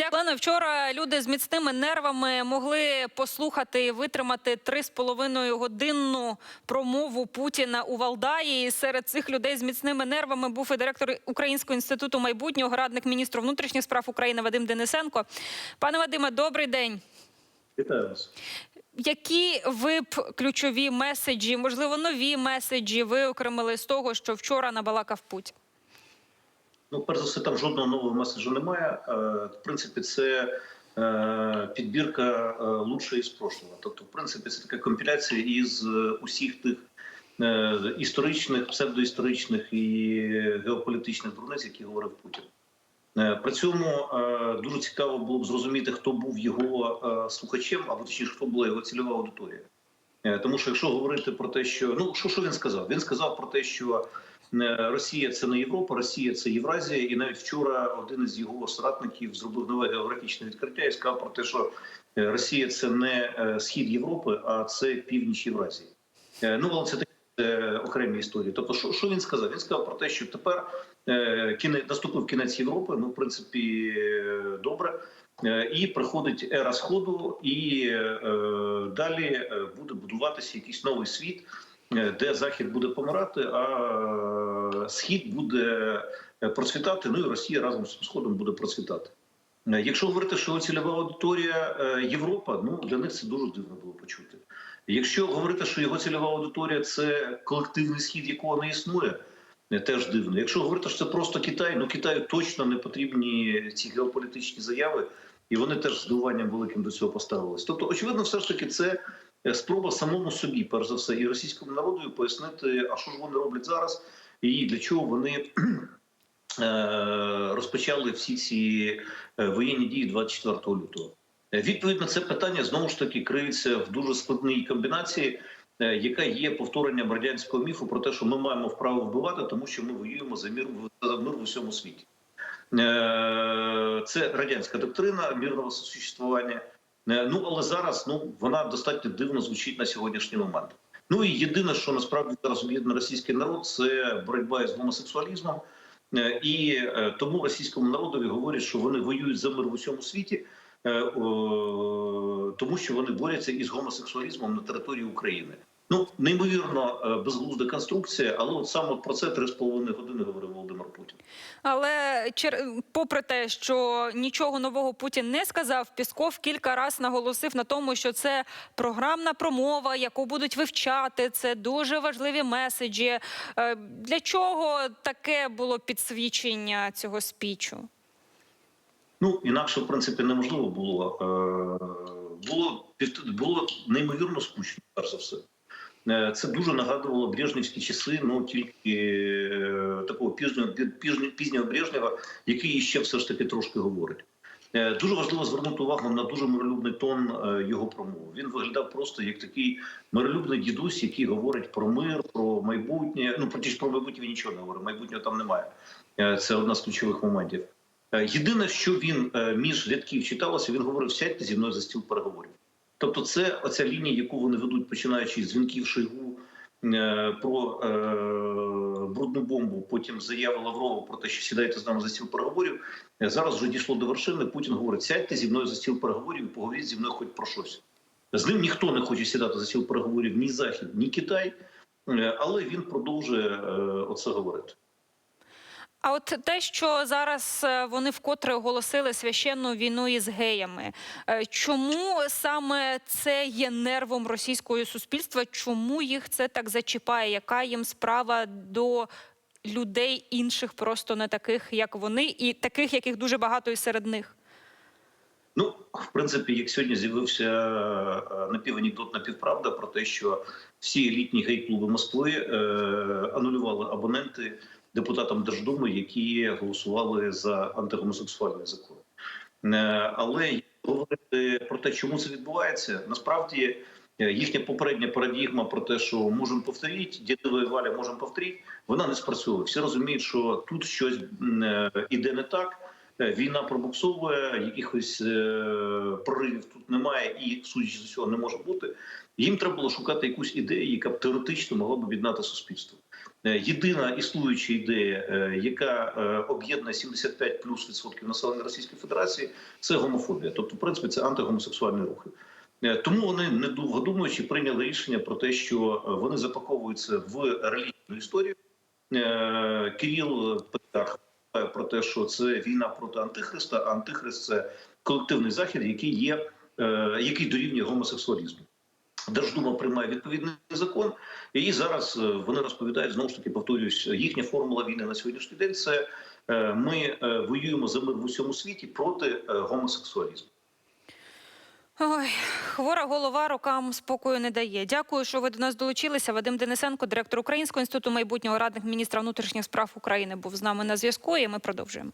Дякую. Олено, Вчора люди з міцними нервами могли послухати і витримати три з половиною годинну промову Путіна у Валдаї. І серед цих людей з міцними нервами був і директор Українського інституту майбутнього, радник міністру внутрішніх справ України Вадим Денисенко. Пане Вадиме, добрий день. Вітаю вас. Які ви б ключові меседжі, можливо, нові меседжі виокремили з того, що вчора набалакав Путін? Ну, перш за все, там жодного нового меседжу немає. Е, В принципі, це е, підбірка е, лучше із прошлого. Тобто, в принципі, це така компіляція із усіх тих історичних, псевдоісторичних і геополітичних дурниць, які говорив Путін. При цьому дуже цікаво було б зрозуміти, хто був його слухачем, або точніше, хто була його цільова аудиторія. Тому що якщо говорити про те, що ну що, що він сказав? Він сказав про те, що Росія це не Європа, Росія це Євразія, і навіть вчора один із його соратників зробив нове географічне відкриття і сказав про те, що е, Росія це не е, схід Європи, а це північ Євразії. Е, Ну але це е, окремі історії. Тобто, що, що він сказав? Він сказав про те, що тепер е, кінець наступив кінець Європи. Ну, в принципі, е, добре. Е, І приходить ера сходу, і е, далі е, буде будуватися якийсь новий світ, е, де захід буде помирати, а схід буде е, процвітати. Ну і Росія разом з сходом буде процвітати. Е, Якщо говорити, що цільова аудиторія е, Європа, ну для них це дуже дивно було почути. Якщо говорити, що його цільова аудиторія це колективний схід, якого не існує. е, Теж дивно. Якщо говорити, що це просто Китай, ну Китаю точно не потрібні ці геополітичні заяви, і вони теж з здивуванням великим до цього поставились. Тобто, очевидно, все ж таки, це е, спроба самому собі, перш за все, і російському народу пояснити, а що ж вони роблять зараз, і для чого вони е, розпочали всі ці е, воєнні дії 24 лютого. Е, Відповідь на це питання знову ж таки криється в дуже складній комбінації, е, яка є повторенням радянського міфу про те, що ми маємо вправо вбивати, тому що ми воюємо за мир в- за мир в усьому світі. Е, Це радянська доктрина мирного существування. Е, Ну але зараз ну вона достатньо дивно звучить на сьогоднішній момент. Ну і єдине, що насправді зараз об'єднує російський народ, це боротьба з гомосексуалізмом. Е, І е, тому російському народові говорять, що вони воюють за мир в усьому світі, тому що вони борються із гомосексуалізмом на території України. Ну неймовірно е, безглузда конструкція, але от саме про це три з половиною години говорив Володимир Путін. Але чер- попри те, що нічого нового Путін не сказав, Пісков кілька разів наголосив на тому, що це програмна промова, яку будуть вивчати. Це дуже важливі меседжі. Е, Для чого таке було підсвічення цього спічу? Ну інакше в принципі неможливо було. Е, Було було неймовірно скучно, перш за все. Е, Це дуже нагадувало брежнівські часи, ну тільки е, такого пізнього пізнього, Брежнєва, який ще все ж таки трошки говорить. Е, Дуже важливо звернути увагу на дуже миролюбний тон його промови. Він виглядав просто як такий миролюбний дідусь, який говорить про мир, про майбутнє. Ну про про майбутнє він нічого не говорить. Майбутнього там немає. Це одна з ключових моментів. Єдине, що він між рядків читалося, він говорив: сядьте зі мною за стіл переговорів. Тобто, це оця лінія, яку вони ведуть, починаючи з дзвінків Шойгу е, про е, брудну бомбу, потім заяви Лаврова про те, що сідайте з нами за стіл переговорів. Е, Зараз вже дійшло до вершини. Путін говорить: сядьте зі мною за стіл переговорів і поговоріть зі мною хоч про щось. З ним ніхто не хоче сідати за стіл переговорів, ні Захід, ні Китай, е, але він продовжує оце говорити. А от те, що зараз е, вони вкотре оголосили священну війну із геями, е, чому саме це є нервом російського суспільства? Чому їх це так зачіпає? Яка їм справа до людей інших, просто не таких, як вони, і таких, яких дуже багато і серед них? Ну, в принципі, як сьогодні з'явився е, напіванекдот, напівправда про те, що всі елітні гей-клуби Москви е, анулювали абоненти депутатам Держдуми, які голосували за антигомосексуальний закон. Е, але говорити про те, чому це відбувається, насправді е, їхня попередня парадігма про те, що можемо повторити, дідова Валя можемо повторити, вона не спрацьовує. Всі розуміють, що тут щось е, іде не так. Е, Війна пробуксовує, якихось е, проривів тут немає, і судячи з усього не може бути. Їм треба було шукати якусь ідею, яка б теоретично могла б об'єднати суспільство. Е, Єдина існуюча ідея, яка об'єднує 75 плюс відсотків населення Російської Федерації, це гомофобія. Тобто, в принципі, це антигомосексуальні рухи. Тому вони недовго думаючи прийняли рішення про те, що вони запаковуються в релігійну історію. Кирил Петрах про те, що це війна проти антихриста. А антихрист це колективний захід, який є, е, який дорівнює гомосексуалізму. Держдума приймає відповідний закон, і зараз е, вони розповідають знову ж таки, повторюсь, їхня формула війни на сьогоднішній день це е, ми воюємо за мир в усьому світі проти гомосексуалізму. Ой, хвора голова рокам спокою не дає. Дякую, що ви до нас долучилися. Вадим Денисенко, директор Українського інституту майбутнього радник міністра внутрішніх справ України, був з нами на зв'язку. І ми продовжуємо.